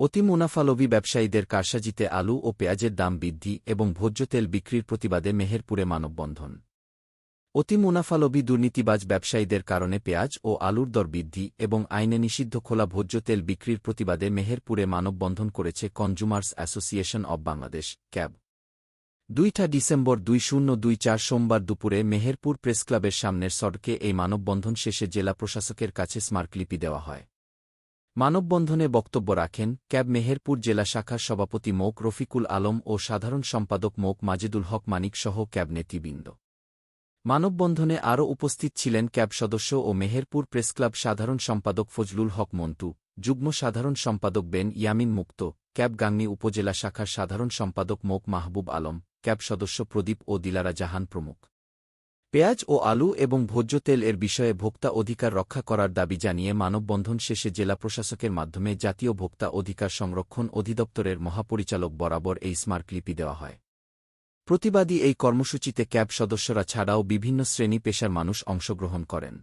অতি মুনাফালোভী ব্যবসায়ীদের কারসাজিতে আলু ও পেঁয়াজের দাম বৃদ্ধি এবং ভোজ্য তেল বিক্রির প্রতিবাদে মেহেরপুরে মানববন্ধন। অতি মুনাফালোভী দুর্নীতিবাজ ব্যবসায়ীদের কারণে পেঁয়াজ ও আলুর দর বৃদ্ধি এবং আইনে নিষিদ্ধ খোলা ভোজ্য তেল বিক্রির প্রতিবাদে মেহেরপুরে মানববন্ধন করেছে consumers association of Bangladesh, CAB. দুইটা ডিসেম্বর দুই শূন্য দুই চার সোমবার দুপুরে মেহেরপুর প্রেসক্লাবের সামনের সড়কে এই মানববন্ধন শেষে জেলা প্রশাসকের কাছে স্মারকলিপি দেওয়া হয়। মানববন্ধনে বক্তব্য রাখেন ক্যাব মেহেরপুর জেলা শাখার সভাপতি মোক রফিকুল আলম ও সাধারণ সম্পাদক মোক মাজেদুল হক মানিক সহ ক্যাব নেতৃবৃন্দ। মানববন্ধনে আরও উপস্থিত ছিলেন ক্যাব সদস্য ও মেহেরপুর প্রেসক্লাব সাধারণ সম্পাদক ফজলুল হক মন্টু, যুগ্ম সাধারণ সম্পাদক বেন ইয়ামিন মুক্ত, ক্যাব গাংনী উপজেলা শাখার সাধারণ সম্পাদক মোক মাহবুব আলম, ক্যাব সদস্য প্রদীপ ও দিলারা জাহান প্রমুখ। পেঁয়াজ ও আলু এবং ভোজ্য তেল এর বিষয়ে ভোক্তা অধিকার রক্ষা করার দাবি জানিয়ে মানববন্ধন শেষে জেলা প্রশাসকের মাধ্যমে জাতীয় ভোক্তা অধিকার সংরক্ষণ অধিদপ্তরের মহাপরিচালক বরাবর এই স্মারকলিপি দেওয়া হয়। প্রতিবাদী এই কর্মসূচিতে ক্যাব সদস্যরা ছাড়াও বিভিন্ন শ্রেণি পেশার মানুষ অংশগ্রহণ করেন।